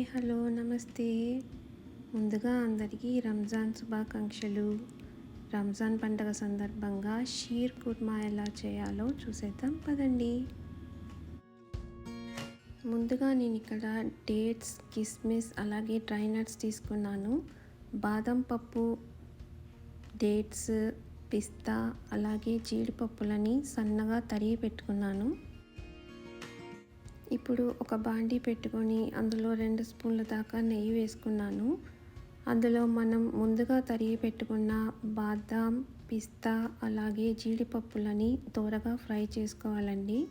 Hi hello నమస్తే. ముందుగా అందరికీ రంజాన్ శుభాకాంక్షలు. రంజాన్ పండగ సందర్భంగా షీర్ కుర్మా ఎలా చేయాలో చూసేద్దాం పదండి. ముందుగా నేను ఇక్కడ డేట్స్ కిస్మిస్ అలాగే డ్రై నట్స్ తీసుకున్నాను. బాదం పప్పు డేట్స్ పిస్తా అలాగే జీడిపప్పులని సన్నగా తరిగి పెట్టుకున్నాను. ఇప్పుడు ఒక బాండీ పెట్టుకొని అందులో రెండు స్పూన్ల దాకా నెయ్యి వేసుకున్నాను. అందులో మనం ముందుగా తరిగి పెట్టుకున్న బాదాం పిస్తా అలాగే జీడిపప్పులని త్వరగా ఫ్రై చేసుకోవాలండి.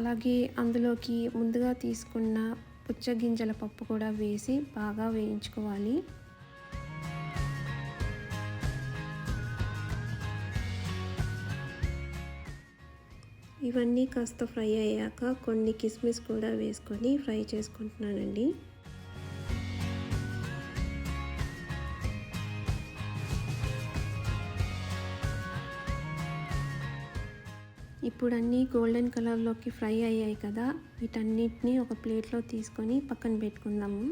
అలాగే అందులోకి ముందుగా తీసుకున్న పుచ్చగింజల పప్పు కూడా వేసి బాగా వేయించుకోవాలి. ఇవన్నీ కాస్త ఫ్రై అయ్యాక కొన్ని కిస్మిస్ కూడా వేసుకొని ఫ్రై చేసుకుంటున్నానండి. ఇప్పుడు అన్నీ గోల్డెన్ కలర్లోకి ఫ్రై అయ్యాయి కదా. వీటన్నిటిని ఒక ప్లేట్లో తీసుకొని పక్కన పెట్టుకుందాము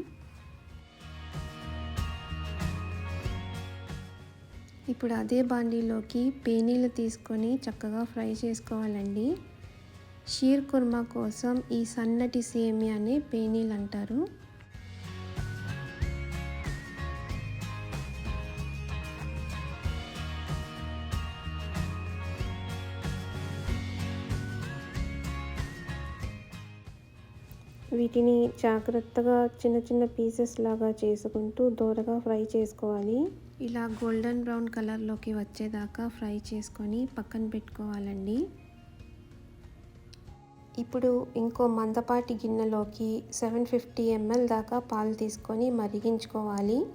ఇప్పుడు అదే బాండీలోకి పేనీలు తీసుకొని చక్కగా ఫ్రై చేసుకోవాలండి. షీర్ కుర్మా కోసం ఈ సన్నటి సేమియాని పేనీలు అంటారు. వీటిని జాగ్రత్తగా చిన్న చిన్న పీసెస్ లాగా చేసుకుంటూ దూరగా ఫ్రై చేసుకోవాలి. ఇలా గోల్డెన్ బ్రౌన్ కలర్లోకి వచ్చేదాకా ఫ్రై చేసుకొని పక్కన పెట్టుకోవాలండి. ఇప్పుడు ఇంకో మందపాటి గిన్నెలోకి సెవెన్ ఫిఫ్టీ ఎంఎల్ దాకా పాలు తీసుకొని మరిగించుకోవాలి.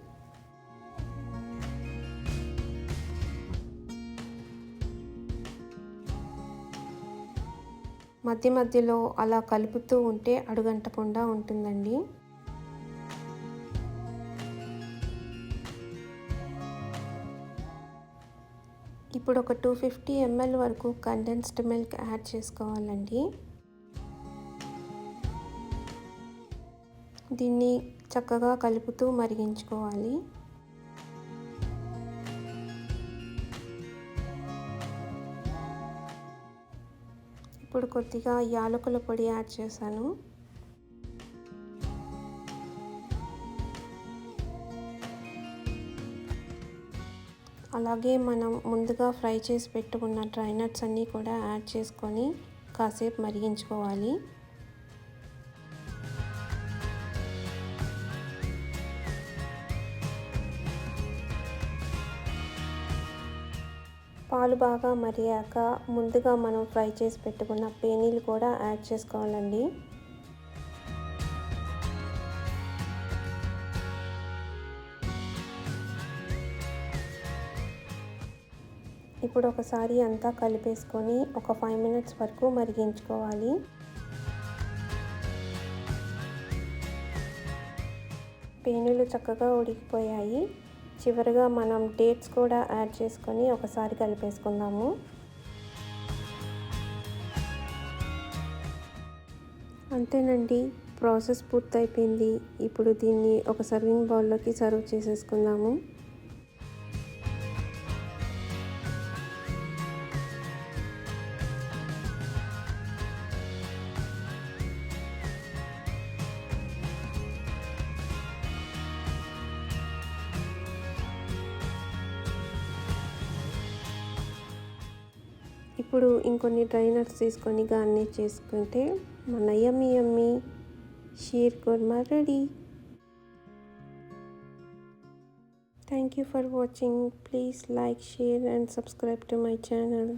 మధ్య మధ్యలో అలా కలుపుతూ ఉంటే అడుగంటకుండా ఉంటుందండి. ఇప్పుడు ఒక టూ ఫిఫ్టీ ఎంఎల్ వరకు కండెన్స్డ్ మిల్క్ యాడ్ చేసుకోవాలండి. దీన్ని చక్కగా కలుపుతూ మరిగించుకోవాలి. ఇప్పుడు కొద్దిగా యాలకుల పొడి యాడ్ చేశాను. అలాగే మనం ముందుగా ఫ్రై చేసి పెట్టుకున్న డ్రై నట్స్ అన్నీ కూడా యాడ్ చేసుకొని కాసేపు మరిగించుకోవాలి. పాలు బాగా మరిగాక ముందుగా మనం ఫ్రై చేసి పెట్టుకున్న పేనీలు కూడా యాడ్ చేసుకోవాలండి. ఇప్పుడు ఒకసారి అంతా కలిపేసుకొని ఒక ఫైవ్ మినిట్స్ వరకు మరిగించుకోవాలి. పేనులు చక్కగా ఉడికిపోయాయి. చివరిగా మనం డేట్స్ కూడా యాడ్ చేసుకొని ఒకసారి కలిపేసుకుందాము. అంతేనండి ప్రాసెస్ పూర్తయిపోయింది. ఇప్పుడు దీన్ని ఒక సర్వింగ్ బౌల్లోకి సర్వ్ చేసేసుకుందాము. ఇప్పుడు ఇంకొన్ని డ్రై నట్స్ తీసుకొని గార్నిష్ చేసుకుంటే మన yummy yummy sheer kurma ready. Thank you for watching please like share and subscribe to my channel